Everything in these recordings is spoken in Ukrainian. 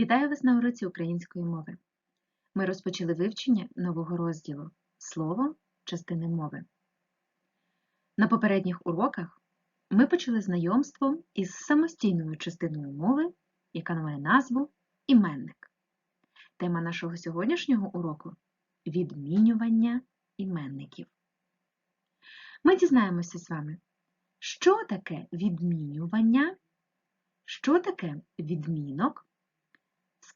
Вітаю вас на уроці української мови. Ми розпочали вивчення нового розділу Слово частини мови. На попередніх уроках ми почали знайомство із самостійною частиною мови, яка має назву іменник. Тема нашого сьогоднішнього уроку відмінювання іменників. Ми дізнаємося з вами, що таке відмінювання, що таке відмінок,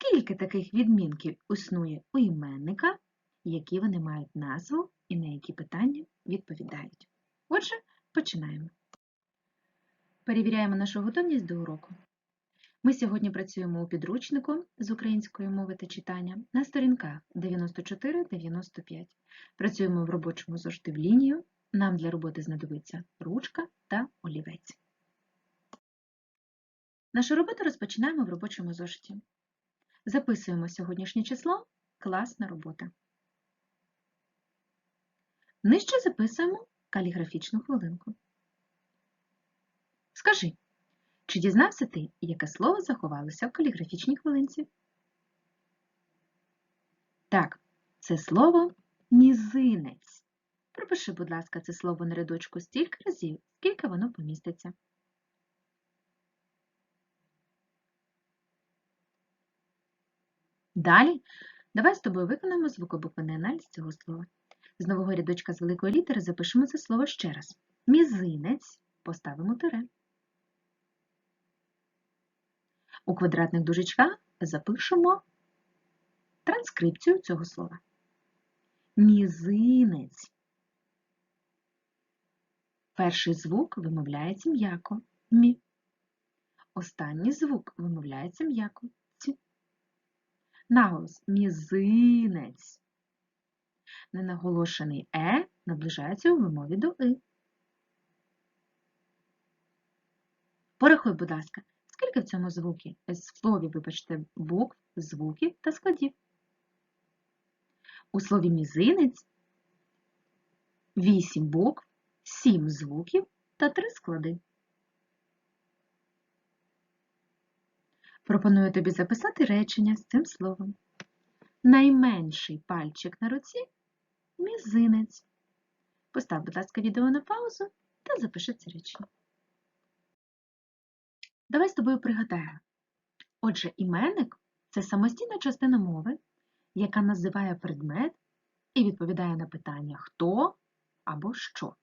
скільки таких відмінків існує у іменника, які вони мають назву і на які питання відповідають. Отже, починаємо. Перевіряємо нашу готовність до уроку. Ми сьогодні працюємо у підручнику з української мови та читання на сторінках 94-95. Працюємо в робочому зошиті в лінію. Нам для роботи знадобиться ручка та олівець. Нашу роботу розпочинаємо в робочому зошиті. Записуємо сьогоднішнє число класна робота. Нижче записуємо каліграфічну хвилинку. Скажи, чи дізнався ти, яке слово заховалося в каліграфічній хвилинці? Так, це слово мізинець. Пропиши, будь ласка, це слово на рядочку стільки разів, скільки воно поміститься. Далі давай з тобою виконаємо звукобуквенний аналіз цього слова. З нового рядочка з великої літери запишемо це слово ще раз. Мізинець поставимо тире. У квадратних дужечках запишемо транскрипцію цього слова. Мізинець. Перший звук вимовляється м'яко мі. Останній звук вимовляється м'яко. Наголос мізинець. Ненаголошений е наближається у вимові до и. Порахуй, будь ласка, скільки в цьому звуки, в слові, вибачте, букв, звуків та складів. У слові мізинець 8 букв, 7 звуків та 3 склади. Пропоную тобі записати речення з цим словом. Найменший пальчик на руці мізинець. Постав, будь ласка, відео на паузу та запиши це речення. Давай з тобою пригадаємо. Отже, іменник це самостійна частина мови, яка називає предмет і відповідає на питання хто або що.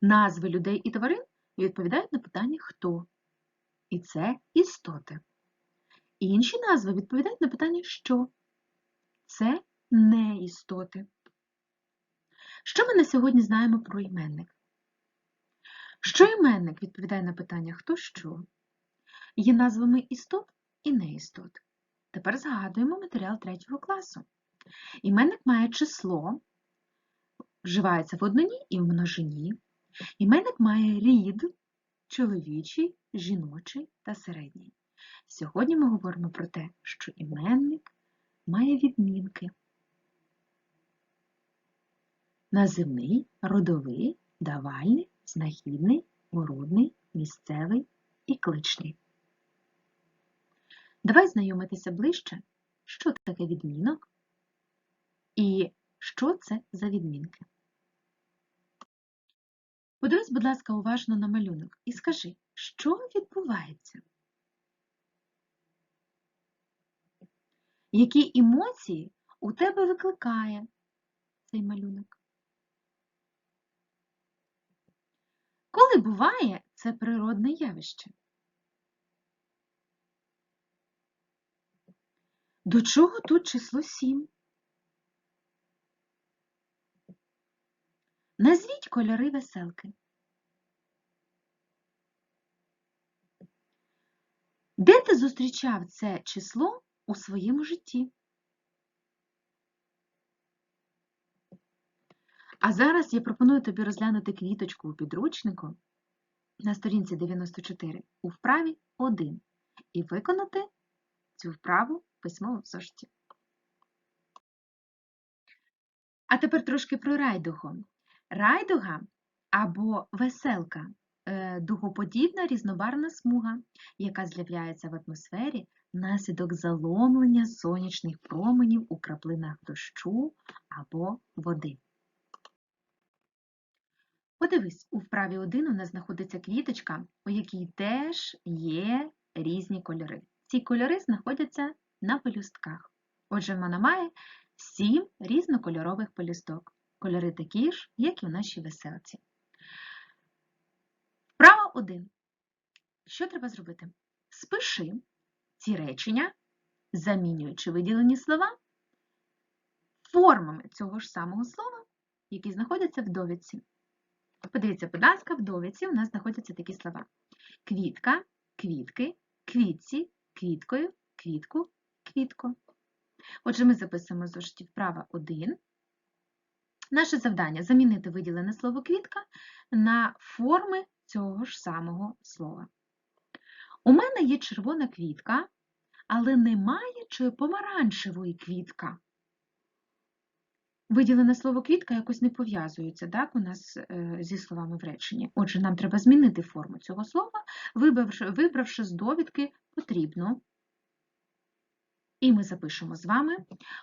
Назви людей і тварин відповідають на питання хто. І це істоти. Інші назви відповідають на питання що. Це не істоти. Що ми на сьогодні знаємо про іменник? Що іменник відповідає на питання хто що? Є назвами істот і неістот. Тепер згадуємо матеріал третього класу. Іменник має число, вживається в однині і в множині. Іменник має рід, чоловічий, жіночий та середній. Сьогодні ми говоримо про те, що іменник має відмінки. Називний, родовий, давальний, знахідний, уродний, місцевий і кличний. Давай знайомитися ближче, що таке відмінок і що це за відмінки. Подивись, будь ласка, уважно на малюнок і скажи, що відбувається? Які емоції у тебе викликає цей малюнок? Коли буває це природне явище? До чого тут число 7? Назвіть кольори веселки. Де ти зустрічав це число у своєму житті? А зараз я пропоную тобі розглянути квіточку у підручнику на сторінці 94 у вправі 1 і виконати цю вправу письмово в зошиті. А тепер трошки про райдугу. Райдуга або веселка дугоподібна різнобарвна смуга, яка з'являється в атмосфері внаслідок заломлення сонячних променів у краплинах дощу або води. Подивись, у вправі 1 у нас знаходиться квіточка, у якій теж є різні кольори. Ці кольори знаходяться на пелюстках. Отже, вона має сім різнокольорових пелюсток. Кольори такі ж, як і в нашій веселці. Вправа 1. Що треба зробити? Спиши ці речення, замінюючи виділені слова формами цього ж самого слова, які знаходяться в довідці. Подивіться, будь ласка, в довідці у нас знаходяться такі слова: квітка, квітки, квітці, квіткою, квітку, квітко. Отже, ми записуємо зошиті вправа 1. Наше завдання замінити виділене слово квітка на форми цього ж самого слова. У мене є червона квітка, але немає помаранчевої квітка. Виділене слово квітка якось не пов'язується так, у нас е, зі словами в реченні. Отже, нам треба змінити форму цього слова, вибравши, вибравши з довідки потрібну. І ми запишемо з вами: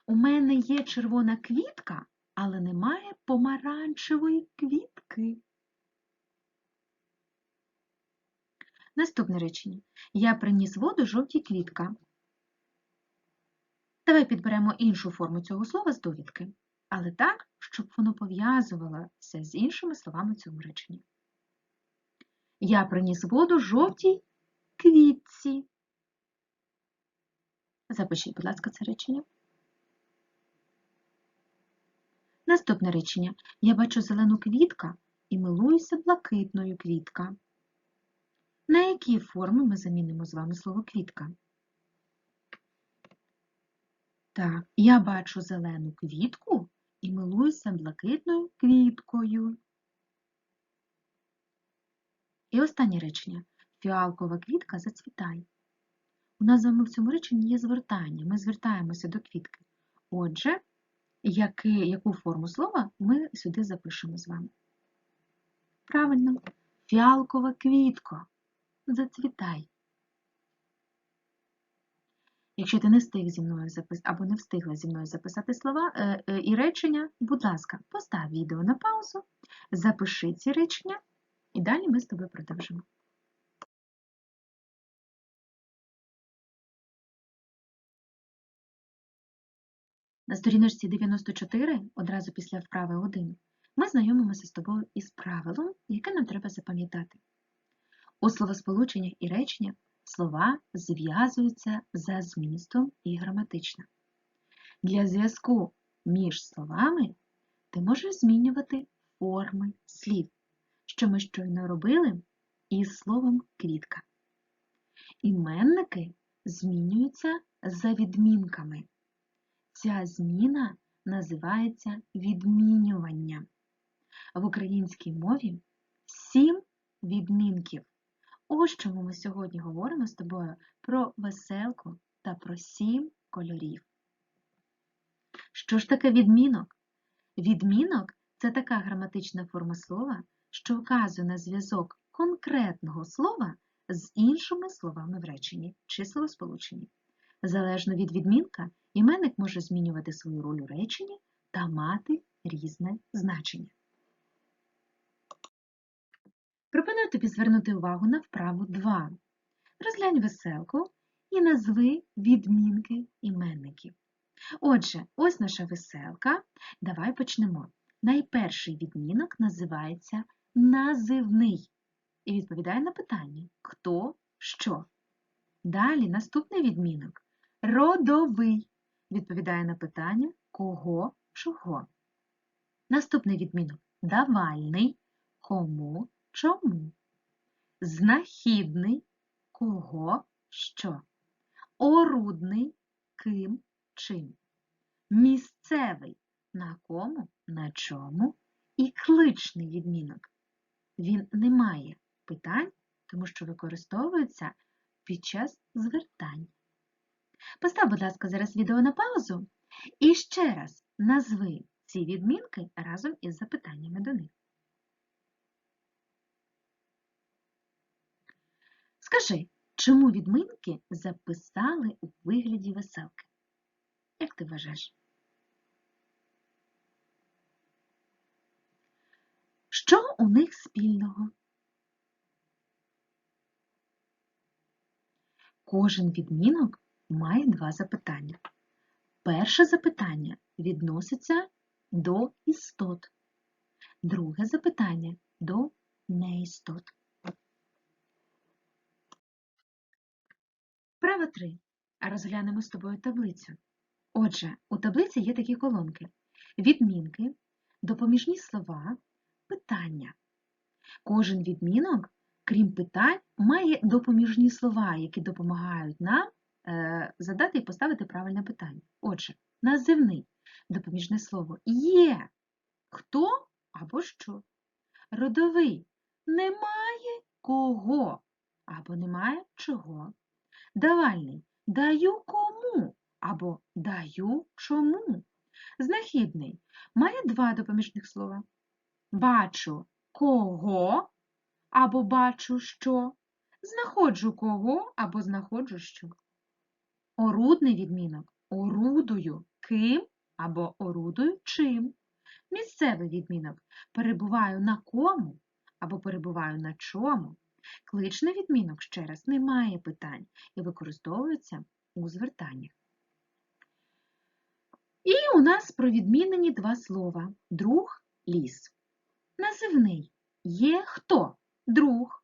у мене є червона квітка, але немає помаранчевої квітки. Наступне речення. Я приніс воду жовтій квітка. Давай підберемо іншу форму цього слова з довідки, але так, щоб воно пов'язувалося з іншими словами цього речення. Я приніс воду жовтій квітці. Запишіть, будь ласка, це речення. Наступне речення. Я бачу зелену квітка і милуюся блакитною квітка. На які форми ми замінимо з вами слово квітка? Так, я бачу зелену квітку і милуюся блакитною квіткою. І останнє речення. Фіалкова квітка зацвітає. У нас з вами в цьому реченні є звертання. Ми звертаємося до квітки. Отже, яки, яку форму слова ми сюди запишемо з вами? Правильно, фіалкова квітка. Зацвітай. Якщо ти не встиг зі мною запис... або не встигла зі мною записати слова е, е, і речення, будь ласка, постав відео на паузу, запиши ці речення, і далі ми з тобою продовжимо. На сторіночці 94, одразу після вправи 1, ми знайомимося з тобою із правилом, яке нам треба запам'ятати. У словосполученнях і реченнях слова зв'язуються за змістом і граматично. Для зв'язку між словами ти можеш змінювати форми слів, що ми щойно робили із словом квітка. Іменники змінюються за відмінками. Ця зміна називається відмінювання. В українській мові сім відмінків. Ось чому ми сьогодні говоримо з тобою про веселку та про сім кольорів. Що ж таке відмінок? Відмінок це така граматична форма слова, що вказує на зв'язок конкретного слова з іншими словами в реченні чи словосполученні. Залежно від відмінка, іменник може змінювати свою роль у реченні та мати різне значення. Пропоную тобі звернути увагу на вправу 2. Розглянь веселку і назви відмінки іменників. Отже, ось наша веселка. Давай почнемо. Найперший відмінок називається називний і відповідає на питання хто, що. Далі наступний відмінок родовий відповідає на питання кого, чого. Наступний відмінок давальний кому, чому. Знахідний кого, що. Орудний ким, чим. Місцевий на кому, на чому. І кличний відмінок. Він не має питань, тому що використовується під час звертань. Постав, будь ласка, зараз відео на паузу і ще раз назви ці відмінки разом із запитаннями до них. Скажи, чому відминки записали у вигляді веселки? Як ти вважаєш? Що у них спільного? Кожен відмінок має два запитання. Перше запитання відноситься до істот, друге запитання до неістот. Право 3. Розглянемо з тобою таблицю. Отже, у таблиці є такі колонки: відмінки, допоміжні слова, питання. Кожен відмінок, крім питань, має допоміжні слова, які допомагають нам е, задати і поставити правильне питання. Отже, називний допоміжне слово є хто або що. Родовий немає кого або немає чого. Давальний даю кому або даю чому. Знахідний має два допоміжних слова. Бачу кого або бачу що. Знаходжу кого або знаходжу що. Орудний відмінок орудую ким або орудую чим. Місцевий відмінок перебуваю на кому або перебуваю на чому. Кличний відмінок ще раз не має питань і використовується у звертаннях. І у нас провідмінені два слова друг, ліс. Називний є хто друг,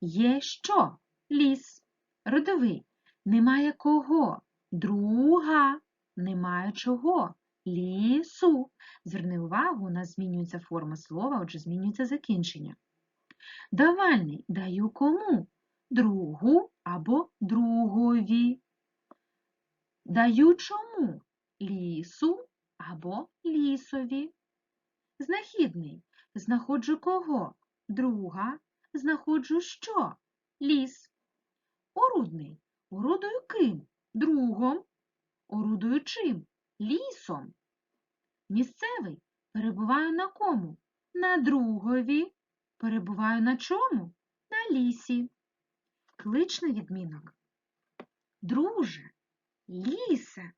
є що ліс. Родовий немає кого, друга, немає чого. Лісу. Зверни увагу, у нас змінюється форма слова, отже, змінюється закінчення. Давальний даю кому? Другу або другові. Даю чому? Лісу або лісові. Знахідний знаходжу кого? Друга. Знаходжу що? Ліс. Орудний. Орудую ким? Другом. Орудую чим? Лісом. Місцевий перебуваю на кому? На другові. Перебуваю на чому? На лісі. Кличний відмінок. Друже, лісе.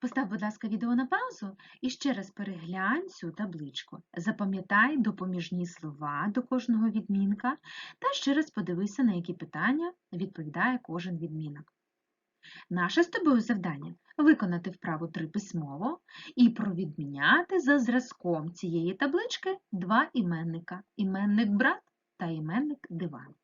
Постав, будь ласка, відео на паузу і ще раз переглянь цю табличку. Запам'ятай допоміжні слова до кожного відмінка та ще раз подивися, на які питання відповідає кожен відмінок. Наше з тобою завдання виконати вправу три письмово і провідміняти за зразком цієї таблички два іменника іменник брат та іменник диван.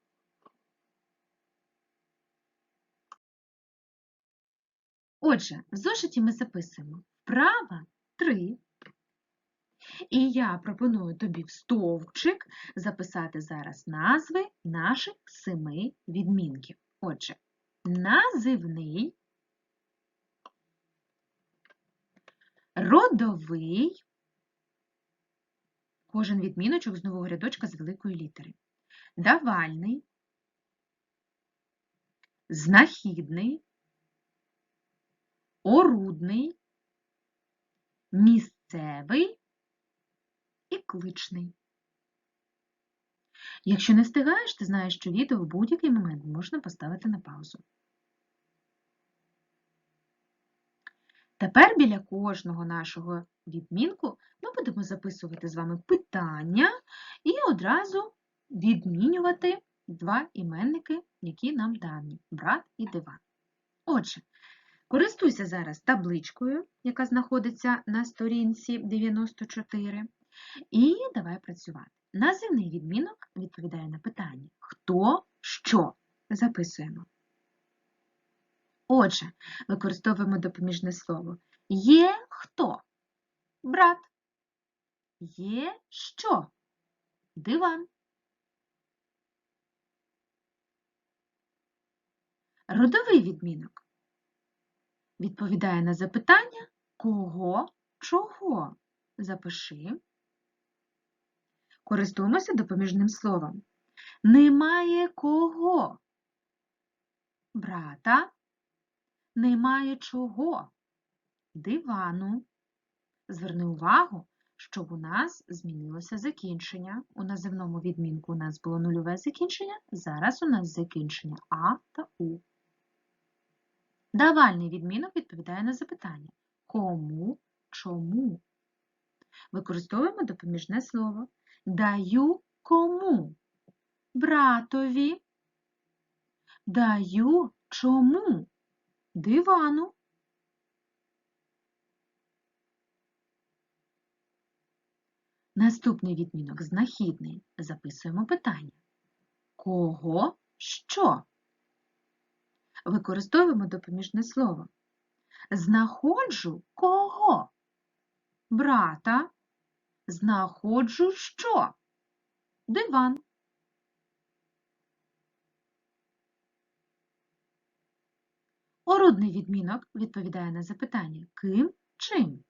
Отже, в зошиті ми записуємо вправа 3. І я пропоную тобі в стовпчик записати зараз назви наших семи відмінків. Отже, називний, родовий, кожен відміночок з нового рядочка з великої літери, давальний, знахідний, орудний, місцевий. І кличний. Якщо не встигаєш, ти знаєш, що відео в будь-який момент можна поставити на паузу. Тепер біля кожного нашого відмінку ми будемо записувати з вами питання і одразу відмінювати два іменники, які нам дані брат і диван. Отже, користуйся зараз табличкою, яка знаходиться на сторінці 94, і давай працювати. Називний відмінок відповідає на питання хто, що. Записуємо. Отже, використовуємо допоміжне слово. Є хто? Брат. Є що? Диван. Родовий відмінок відповідає на запитання кого, чого. Запиши. Користуємося допоміжним словом. Немає кого? Брата. Немає чого? Дивану. Зверни увагу, щоб у нас змінилося закінчення. У називному відмінку у нас було нульове закінчення, зараз у нас закінчення А та У. Давальний відмінок відповідає на запитання кому, чому. Використовуємо допоміжне слово. Даю кому? Братові. Даю чому? Дивану. Наступний відмінок знахідний. Записуємо питання. Кого що? Використовуємо допоміжне слово. Знаходжу кого? Брата. Знаходжу що? Диван. Орудний відмінок відповідає на запитання ким, чим.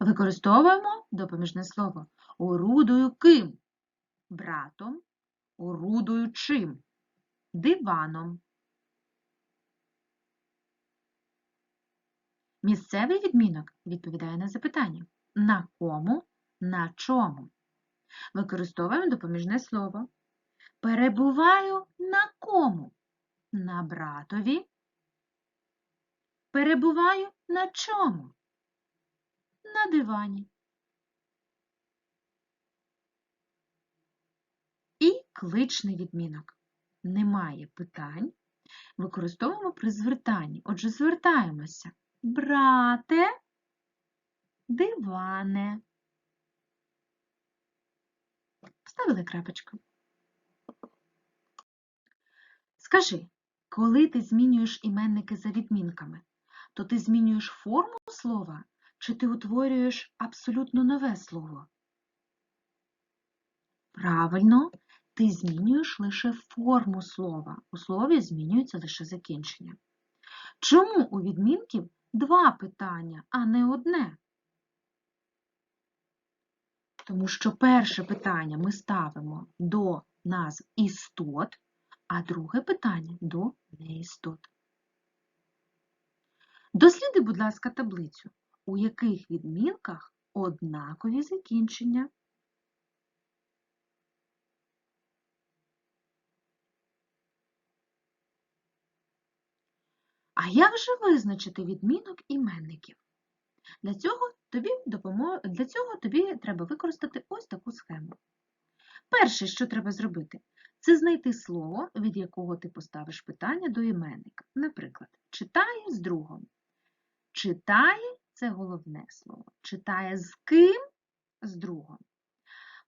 Використовуємо допоміжне слово орудою ким? Братом, орудою чим? Диваном. Місцевий відмінок відповідає на запитання на кому, на чому. Використовуємо допоміжне слово. Перебуваю на кому? На братові. Перебуваю на чому? На дивані. І кличний відмінок. Немає питань. Використовуємо при звертанні. Отже, звертаємося. Брате, диване. Вставили крапочку. Скажи, коли ти змінюєш іменники за відмінками, то ти змінюєш форму слова, чи ти утворюєш абсолютно нове слово? Правильно, ти змінюєш лише форму слова. У слові змінюється лише закінчення. Чому у відмінків два питання, а не одне? Тому що перше питання ми ставимо до назв істот, а друге питання до неістот. Досліди, будь ласка, таблицю, у яких відмінках однакові закінчення. А як же визначити відмінок іменників? Для цього тобі, допомо... Для цього тобі треба використати ось таку схему. Перше, що треба зробити, це знайти слово, від якого ти поставиш питання до іменника. Наприклад, читає з другом. Читає це головне слово. Читає з ким? З другом.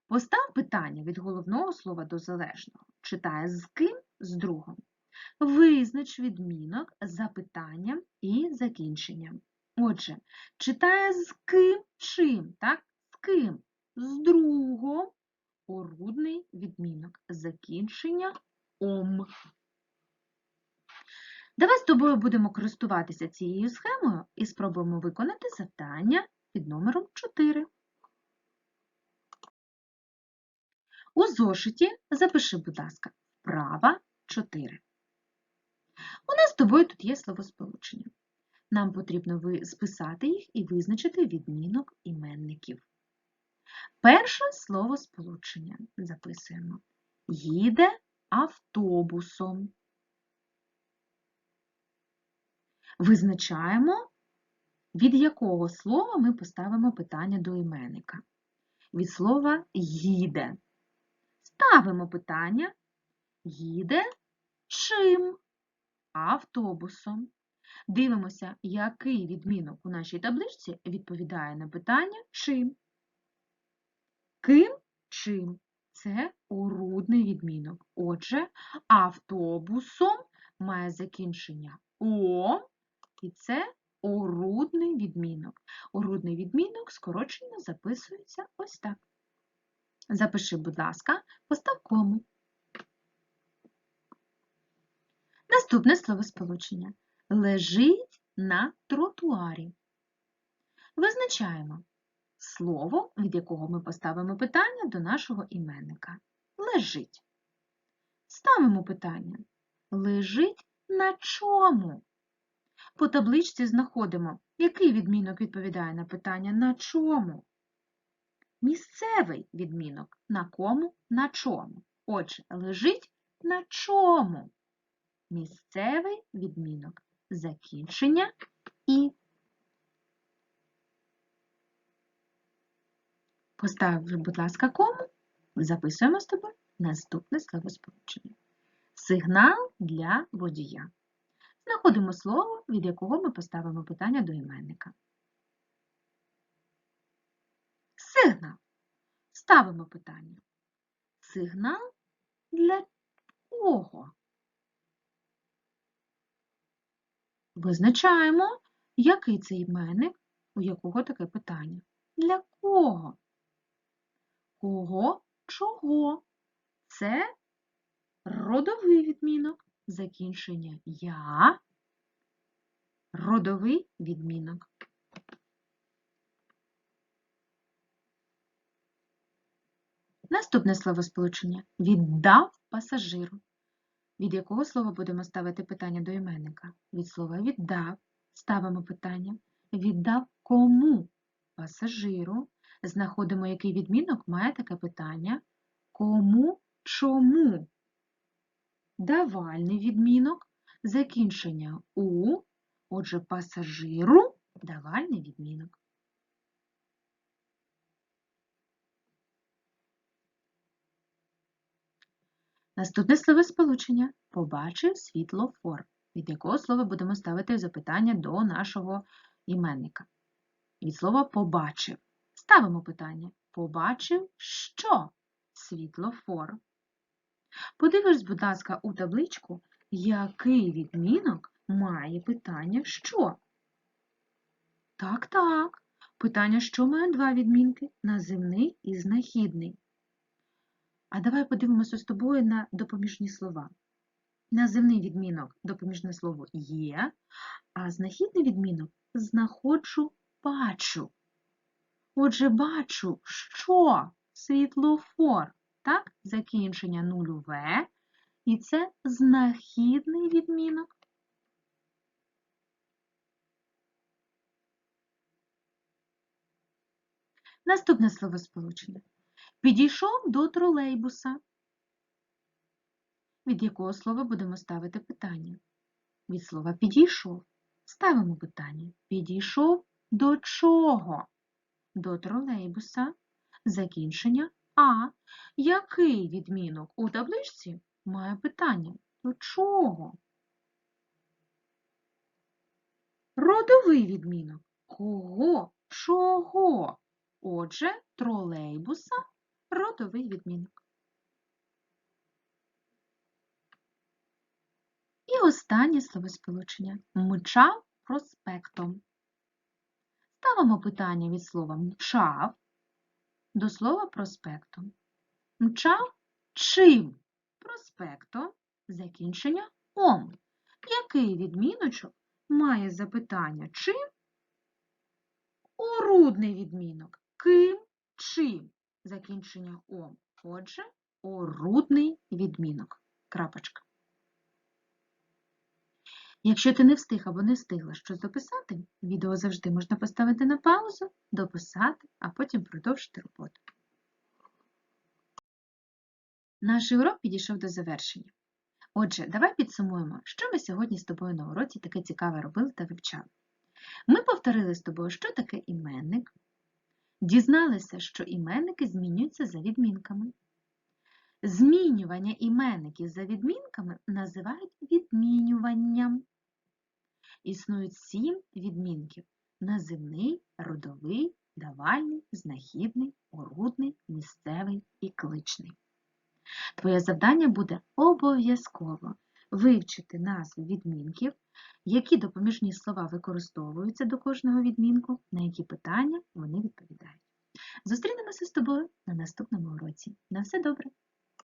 Постав питання від головного слова до залежного. Читає з ким? З другом. Визнач відмінок запитанням і закінченням. Отже, читає з ким чим, так? З ким? З другом. Орудний відмінок. Закінчення ом. Давай з тобою будемо користуватися цією схемою і спробуємо виконати завдання під номером 4. У зошиті запиши, будь ласка, вправа 4. У нас з тобою тут є словосполучення. Нам потрібно списати їх і визначити відмінок іменників. Перше словосполучення записуємо. Їде автобусом. Визначаємо, від якого слова ми поставимо питання до іменника. Від слова їде. Ставимо питання їде чим? Автобусом. Дивимося, який відмінок у нашій табличці відповідає на питання чим. Ким чим? Це орудний відмінок. Отже, автобусом має закінчення О, і це орудний відмінок. Орудний відмінок скорочено записується ось так. Запиши, будь ласка, постав кому. Наступне словосполучення. Лежить на тротуарі. Визначаємо слово, від якого ми поставимо питання до нашого іменника. Лежить. Ставимо питання. Лежить на чому? По табличці знаходимо Який відмінок відповідає на питання на чому? Місцевий відмінок на кому, на чому. Отже, лежить на чому? Місцевий відмінок закінчення і. Постав, будь ласка, кому. Записуємо з тобою наступне словосполучення. Сигнал для водія. Знаходимо слово, від якого ми поставимо питання до іменника. Сигнал. Ставимо питання. Сигнал для кого? Визначаємо, який це іменник, у якого таке питання. Для кого? Кого? Чого? Це родовий відмінок. Закінчення я. Родовий відмінок. Наступне словосполучення віддав пасажиру. Від якого слова будемо ставити питання до іменника? Від слова віддав ставимо питання. Віддав кому пасажиру. Знаходимо, який відмінок має таке питання. Кому чому? Давальний відмінок, закінчення у, отже, пасажиру давальний відмінок. Наступне словосполучення побачив світлофор, від якого слова будемо ставити запитання до нашого іменника. Від слова побачив. Ставимо питання. Побачив що? Світлофор. Подивись, будь ласка, у табличку, який відмінок має питання що? Так, так. Питання, що має два відмінки наземний і знахідний. А давай подивимося з тобою на допоміжні слова. Наземний відмінок допоміжне слово є, а знахідний відмінок знаходжу, бачу. Отже, бачу, що світлофор, так, закінчення нульове, і це знахідний відмінок. Наступне словосполучення. Підійшов до тролейбуса. Від якого слова будемо ставити питання? Від слова підійшов. Ставимо питання. Підійшов до чого? До тролейбуса. Закінчення А. Який відмінок у табличці має питання? До чого? Родовий відмінок. Кого? Чого? Отже, тролейбуса родовий відмінок. І останнє словосполучення мчав проспектом. Ставимо питання від слова мчав до слова проспектом. Мчав чим? Проспектом закінчення ом. Який відміночок має запитання чим? Орудний відмінок. Ким? Чим? Закінчення ом. Отже, орудний відмінок. Крапочка. Якщо ти не встиг або не встигла щось дописати, відео завжди можна поставити на паузу, дописати, а потім продовжити роботу. Наш урок підійшов до завершення. Отже, давай підсумуємо, що ми сьогодні з тобою на уроці таке цікаве робили та вивчали. Ми повторили з тобою, що таке іменник, дізналися, що іменники змінюються за відмінками. Змінювання іменників за відмінками називають відмінюванням. Існують сім відмінків: називний, родовий, давальний, знахідний, орудний, місцевий і кличний. Твоє завдання буде обов'язково вивчити назви відмінків, які допоміжні слова використовуються до кожного відмінку, на які питання вони відповідають. Зустрінемося з тобою на наступному уроці. На все добре!